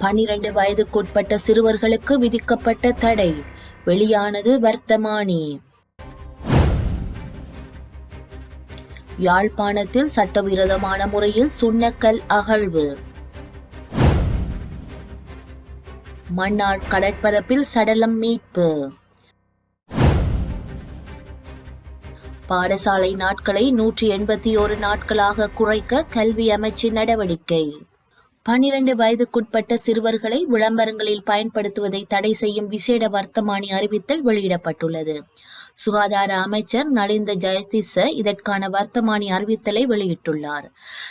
பனிரெண்டு வயதுக்குட்பட்ட சிறுவர்களுக்கு விதிக்கப்பட்ட தடை. வெளியானது வர்த்தமானி. யாழ்ப்பாணத்தில் சட்டவிரோதமான முறையில் சுண்ணக்கல் அகழ்வு. மன்னார் கடற்பரப்பில் சடலம் மீட்பு. பாடசாலை நாட்களை நூற்றி எண்பத்தி ஒரு நாட்களாக குறைக்க கல்வி அமைச்சு நடவடிக்கை. பனிரண்டு வயதுக்குட்பட்ட சிறுவர்களை விளம்பரங்களில் பயன்படுத்துவதை தடை செய்யும் விசேட வர்த்தமானி அறிவித்தல் வெளியிடப்பட்டுள்ளது. சுகாதார அமைச்சர் நலிந்த ஜெயதிச இதற்கான வர்த்தமானி அறிவித்தலை வெளியிட்டுள்ளார்.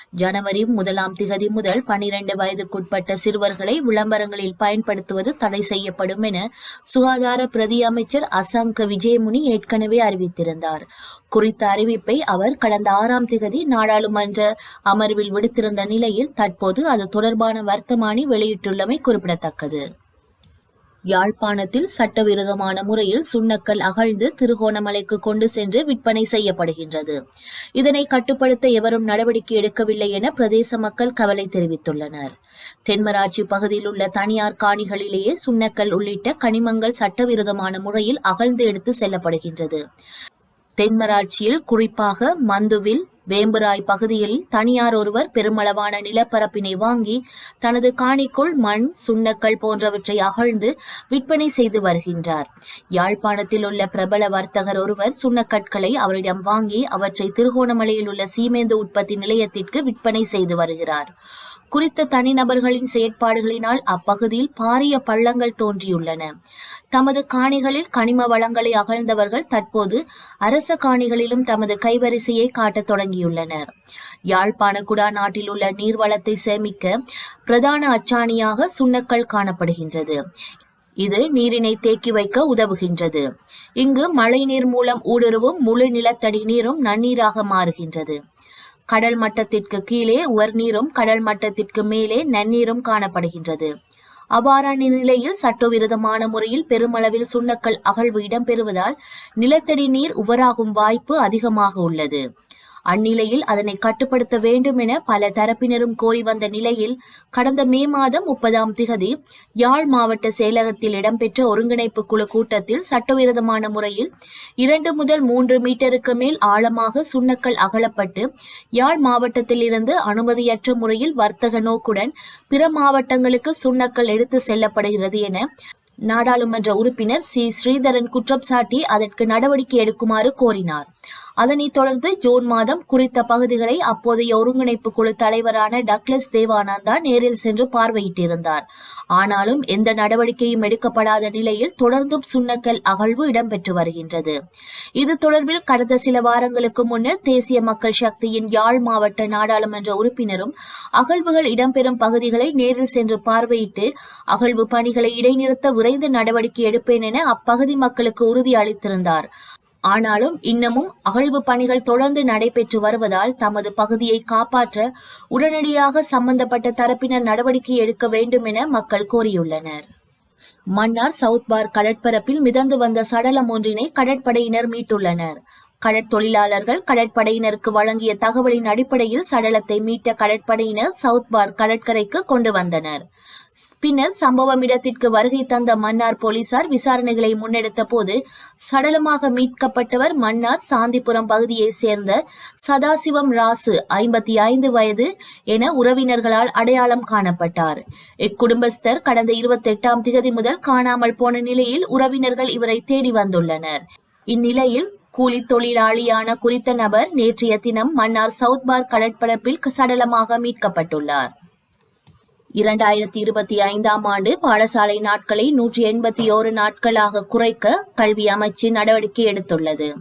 ஜனவரி முதலாம் திகதி முதல் பனிரெண்டு வயதுக்குட்பட்ட சிறுவர்களை விளம்பரங்களில் பயன்படுத்துவது தடை செய்யப்படும் என சுகாதார பிரதி அமைச்சர் அசங்க விஜயமுனி ஏற்கனவே அறிவித்திருந்தார். குறித்த அறிவிப்பை அவர் கடந்த ஆறாம் திகதி நாடாளுமன்ற அமர்வில் விடுத்திருந்த நிலையில் தற்போது அது தொடர்பான வர்த்தமானி வெளியிட்டுள்ளமை குறிப்பிடத்தக்கது. யாழ்ப்பாணத்தில் சட்டவிரோதமான முறையில் சுண்ணக்கல் அகழ்ந்து திருகோணமலைக்கு கொண்டு சென்று விற்பனை செய்யப்படுகின்றது. இதனை கட்டுப்படுத்த எவரும் நடவடிக்கை எடுக்கவில்லை என பிரதேச மக்கள் கவலை தெரிவித்துள்ளனர். தென்மராட்சி பகுதியில் உள்ள தனியார் காணிகளிலேயே சுண்ணக்கல் உள்ளிட்ட கனிமங்கள் சட்டவிரோதமான முறையில் அகழ்ந்து எடுத்து செல்லப்படுகின்றது. தென்மராட்சியில் குறிப்பாக மந்துவில் வேம்புராய் பகுதியில் தனியார் ஒருவர் பெருமளவான நிலப்பரப்பினை வாங்கி தனது காணிக்குள் மண் சுண்ணக்கல் போன்றவற்றை அகழ்ந்து விற்பனை செய்து வருகின்றார். யாழ்ப்பாணத்தில் உள்ள பிரபல வர்த்தகர் ஒருவர் சுண்ணக்கற்களை அவரிடம் வாங்கி அவற்றை திருகோணமலையில் உள்ள சீமேந்து உற்பத்தி நிலையத்திற்கு விற்பனை செய்து வருகிறார். குறித்த தனிநபர்களின் செயற்பாடுகளினால் அப்பகுதியில் பாரிய பள்ளங்கள் தோன்றியுள்ளன. தமது காணிகளில் கனிம வளங்களை அகழ்ந்தவர்கள் தற்போது அரச காணிகளிலும் தமது கைவரிசையை காட்டத் தொடங்கியுள்ளனர். யாழ்ப்பாண குடா நாட்டில் உள்ள நீர்வளத்தை சேமிக்க பிரதான அச்சாணியாக சுண்ணக்கல் காணப்படுகின்றது. இது நீரினை தேக்கி வைக்க உதவுகின்றது. இங்கு மழைநீர் மூலம் ஊடுருவும் முழு நிலத்தடி நீரும் நன்னீராக மாறுகின்றது. கடல் மட்டத்திற்கு கீழே உவர்நீரும் கடல் மட்டத்திற்கு மேலே நன்னீரும் காணப்படுகின்றது. அவ்வாறான நிலையில் சட்டவிரோதமான முறையில் பெருமளவில் சுண்ணக்கல் அகழ்வு இடம்பெறுவதால் நிலத்தடி நீர் உவராகும் வாய்ப்பு அதிகமாக உள்ளது. அந்நிலையில் அதனை கட்டுப்படுத்த வேண்டும் என பல தரப்பினரும் கோரி வந்த நிலையில் கடந்த மே மாதம் முப்பதாம் திகதி யாழ் மாவட்ட செயலகத்தில் இடம்பெற்ற ஒருங்கிணைப்பு குழு கூட்டத்தில் சட்டவிரோதமான முறையில் இரண்டு முதல் மூன்று மீட்டருக்கு மேல் ஆழமாக சுண்ணக்கல் அகலப்பட்டு யாழ் மாவட்டத்தில் இருந்து அனுமதியற்ற முறையில் வர்த்தக நோக்குடன் பிற மாவட்டங்களுக்கு சுண்ணக்கல் எடுத்து செல்லப்படுகிறது என நாடாளுமன்ற உறுப்பினர் சி. ஸ்ரீதரன் குற்றம் சாட்டி அதற்கு நடவடிக்கை எடுக்குமாறு கோரினார். அதனைத் தொடர்ந்து ஜூன் மாதம் குறித்த பகுதிகளை அப்போதைய ஒருங்கிணைப்பு குழு தலைவரான டக்ளஸ் தேவானந்தா நேரில் சென்று பார்வையிட்டிருந்தார். ஆனாலும் எந்த நடவடிக்கையும் எடுக்கப்படாத நிலையில் தொடர்ந்தும் சுண்ணக்கல் அகழ்வு இடம்பெற்று வருகின்றது. இது தொடர்பில் கடந்த சில வாரங்களுக்கு முன்னர் தேசிய மக்கள் சக்தியின் யாழ் மாவட்ட நாடாளுமன்ற உறுப்பினரும் அகழ்வுகள் இடம்பெறும் பகுதிகளை நேரில் சென்று பார்வையிட்டு அகழ்வு பணிகளை இடைநிறுத்த விரைந்து நடவடிக்கை எடுப்பேன் என அப்பகுதி மக்களுக்கு உறுதி அளித்திருந்தார். ஆனாலும் இன்னமும் அகழ்வு பணிகள் தொடர்ந்து நடைபெற்று வருவதால் தமது பகுதியை காப்பாற்ற உடனடியாக சம்பந்தப்பட்ட தரப்பினர் நடவடிக்கை எடுக்க வேண்டும் என மக்கள் கோரியுள்ளனர். மன்னார் சவுத் பார் கடற்பரப்பில் மிதந்து வந்த சடலம் ஒன்றினை கடற்படையினர் மீட்டுள்ளனர். கடற்தொழிலாளர்கள் கடற்படையினருக்கு வழங்கிய தகவலின் அடிப்படையில் சடலத்தை மீட்ட கடற்படையினர் சவுத் பார் கடற்கரைக்கு கொண்டு வந்தனர். பின்னர் சம்பவம் இடத்திற்கு வருகை தந்த மன்னார் போலீசார் விசாரணைகளை முன்னெடுத்த போது சடலமாக மீட்கப்பட்டவர் மன்னார் சாந்திபுரம் பகுதியைச் சேர்ந்த சதாசிவம் ராசு ஐம்பத்தி ஐந்து வயது என உறவினர்களால் அடையாளம் காணப்பட்டார். இக்குடும்பஸ்தர் கடந்த இருபத்தி எட்டாம் திகதி முதல் காணாமல் போன நிலையில் உறவினர்கள் இவரை தேடி வந்துள்ளனர். இந்நிலையில் கூலி தொழிலாளியான குறித்த நபர் நேற்றைய தினம் மன்னார் சவுத் பார் கடற்பரப்பில் சடலமாக மீட்கப்பட்டுள்ளார். இரண்டாயிரத்தி இருபத்தி ஐந்தாம் ஆண்டு பாடசாலை நாட்களை நூற்றி எண்பத்தி ஓரு நாட்களாக குறைக்க கல்வி அமைச்சு நடவடிக்கை எடுத்துள்ளது.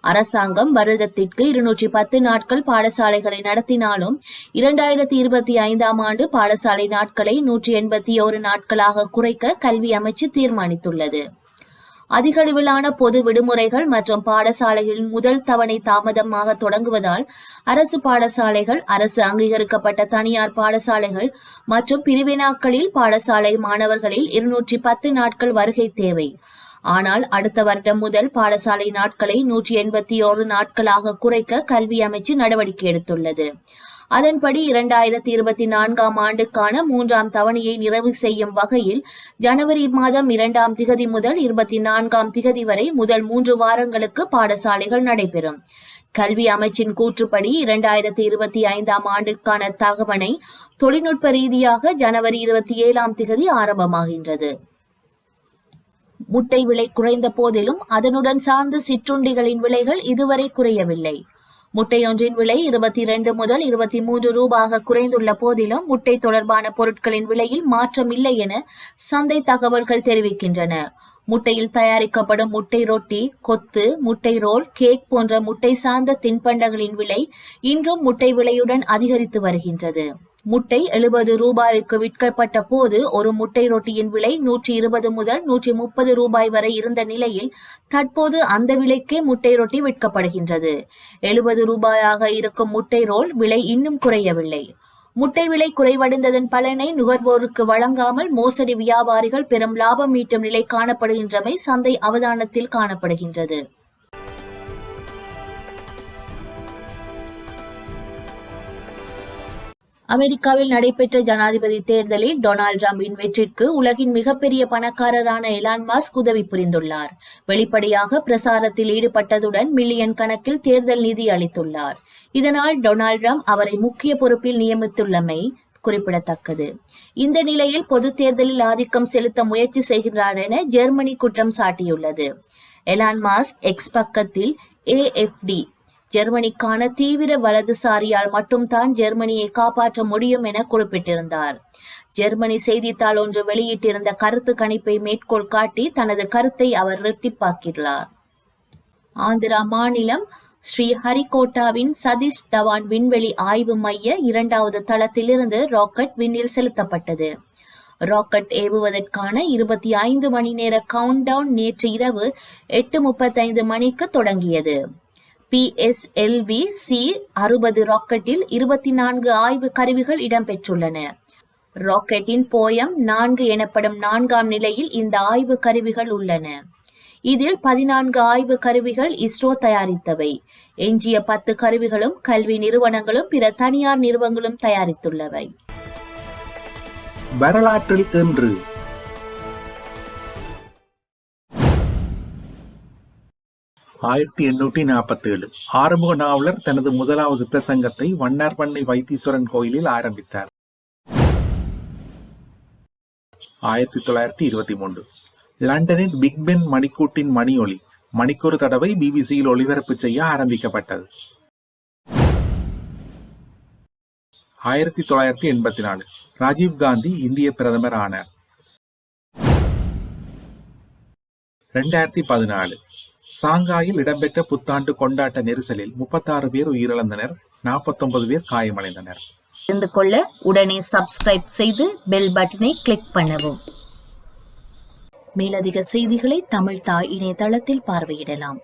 அரசாங்கம் வருடத்திற்கு இருநூற்றி பத்து நாட்கள் பாடசாலைகளை நடத்தினாலும் இரண்டாயிரத்தி இருபத்தி ஐந்தாம் ஆண்டு பாடசாலை நாட்களை நூற்றி எண்பத்தி ஓரு நாட்களாக குறைக்க கல்வி அமைச்சு தீர்மானித்துள்ளது. அதிகளவிலான பொது விடுமுறைகள் மற்றும் பாடசாலைகளின் முதல் தவணை தாமதமாக தொடங்குவதால் அரசு பாடசாலைகள் அரசு அங்கீகரிக்கப்பட்ட தனியார் பாடசாலைகள் மற்றும் பிரிவினாக்களில் பாடசாலை மாணவர்களில் இருநூற்றி பத்து நாட்கள் வருகை தேவை. ஆனால் அடுத்த வருடம் முதல் பாடசாலை நாட்களை நூற்றி எண்பத்தி ஓரு நாட்களாக குறைக்க கல்வி அமைச்சு நடவடிக்கை எடுத்துள்ளது. அதன்படி இரண்டாயிரத்தி இருபத்தி நான்காம் ஆண்டுக்கான மூன்றாம் தவணையை நிறைவு செய்யும் வகையில் ஜனவரி மாதம் இரண்டாம் திகதி முதல் இருபத்தி நான்காம் திகதி வரை முதல் மூன்று வாரங்களுக்கு பாடசாலைகள் நடைபெறும். கல்வி அமைச்சின் கூற்றுப்படி இரண்டாயிரத்தி இருபத்தி ஐந்தாம் ஆண்டிற்கான தகவனை தொழில்நுட்ப ரீதியாக ஜனவரி இருபத்தி ஏழாம் திகதி ஆரம்பமாகின்றது. முட்டை விலை குறைந்த போதிலும் அதனுடன் சார்ந்த சிற்றுண்டிகளின் விலைகள் இதுவரை குறையவில்லை. முட்டையொன்றின் விலை இருபத்தி இரண்டு முதல் இருபத்தி மூன்று ரூபாக குறைந்துள்ள போதிலும் முட்டை தொடர்பான பொருட்களின் விலையில் மாற்றம் இல்லை என சந்தை தகவல்கள் தெரிவிக்கின்றன. முட்டையில் தயாரிக்கப்படும் முட்டை ரொட்டி கொத்து முட்டை ரோல் கேக் போன்ற முட்டை சார்ந்த தின்பண்டங்களின் விலை இன்றும் முட்டை விலையுடன் அதிகரித்து வருகின்றது. முட்டை எழுபது ரூபாய்க்கு விற்கப்பட்ட போது ஒரு முட்டை ரொட்டியின் விலை நூற்றி இருபது முதல் நூற்றி முப்பது ரூபாய் வரை இருந்த நிலையில் தற்போது அந்த விலைக்கே முட்டை ரொட்டி விற்கப்படுகின்றது. எழுபது ரூபாயாக இருக்கும் முட்டை ரோல் விலை இன்னும் குறையவில்லை. முட்டை விலை குறைவடைந்ததன் பலனை நுகர்வோருக்கு வழங்காமல் மோசடி வியாபாரிகள் பெரும் லாபம் ஈட்டும் நிலை காணப்படுகின்றமை சந்தை அவதானத்தில் காணப்படுகின்றது. அமெரிக்காவில் நடைபெற்ற ஜனாதிபதி தேர்தலில் டொனால்டு டிரம்பின் வெற்றிக்கு உலகின் மிகப்பெரிய பணக்காரரான எலான் மாஸ்க் உதவி புரிந்துள்ளார். வெளிப்படையாக பிரசாரத்தில் ஈடுபட்டதுடன் மில்லியன் கணக்கில் தேர்தல் நிதி அளித்துள்ளார். இதனால் டொனால்டு ட்ரம்ப் அவரை முக்கிய பொறுப்பில் நியமித்துள்ளமை குறிப்பிடத்தக்கது. இந்த நிலையில் பொது தேர்தலில் ஆதிக்கம் செலுத்த முயற்சி செய்கிறார் என ஜெர்மனி குற்றம் சாட்டியுள்ளது. எலான் மாஸ்க் எக்ஸ் பக்கத்தில் ஏஎஃப்டி ஜெர்மனிக்கான தீவிர வலதுசாரியால் மட்டும்தான் ஜெர்மனியை காப்பாற்ற முடியும் என குறிப்பிட்டிருந்தார். ஜெர்மனி செய்தித்தாள் ஒன்று வெளியிட்டிருந்த கருத்து கணிப்பை மேற்கோள் காட்டி தனது கருத்தை அவர் இரட்டிப்பாக்கியுள்ளார். ஆந்திரா மாநிலம் ஸ்ரீ ஹரிகோட்டாவின் சதீஷ் தவான் விண்வெளி ஆய்வு மைய இரண்டாவது தளத்திலிருந்து ராக்கெட் விண்ணில் செலுத்தப்பட்டது. ராக்கெட் ஏவுவதற்கான இருபத்தி ஐந்து மணி நேர கவுண்டவுன் நேற்று இரவு எட்டு முப்பத்தைந்து மணிக்கு தொடங்கியது. பிஎஸ்எல்வி சி அறுபது ராக்கெட்டில் இருபத்தி நான்கு ஆய்வு கருவிகள் இடம்பெற்றுள்ளன. ராக்கெட்டின் போயம் நான்கு எனப்படும் நான்காம் நிலையில் இந்த ஆய்வு கருவிகள் உள்ளன. இதில் பதினான்கு ஆய்வு கருவிகள் இஸ்ரோ தயாரித்தவை. எஞ்சிய பத்து கருவிகளும் கல்வி நிறுவனங்களும் பிற தனியார் நிறுவனங்களும் தயாரித்துள்ளவை. வரலாற்றில் இன்று ஆயிரத்தி எண்ணூற்றி நாற்பத்தேழு. ஆறுமுக நாவலர் தனது முதலாவது பிரசங்கத்தை வண்ணார்பண்ணை வைத்தீஸ்வரன் கோயிலில் ஆரம்பித்தார். ஆயிரத்தி தொள்ளாயிரத்தி இருபத்தி மூன்று. லண்டனில் பிக் பென் மணிக்கூட்டின் மணி ஒலி மணிக்கொரு தடவை பிபிசியில் ஒளிபரப்பு செய்ய ஆரம்பிக்கப்பட்டது. ஆயிரத்தி தொள்ளாயிரத்தி எண்பத்தி நாலு ராஜீவ் காந்தி இந்திய பிரதமர் ஆனார். ரெண்டாயிரத்தி பதினாலு. சாங்காயில் இடம்பெற்ற புத்தாண்டு கொண்டாட்ட நெரிசலில் முப்பத்தாறு பேர் உயிரிழந்தனர் நாற்பத்தொன்பது பேர் காயமடைந்தனர். தெரிந்து கொள்ள உடனே சப்ஸ்கிரைப் செய்து பெல் பட்டனை கிளிக் பண்ணவும். மேலதிக செய்திகளை தமிழ் தாய் இணையதளத்தில் பார்வையிடலாம்.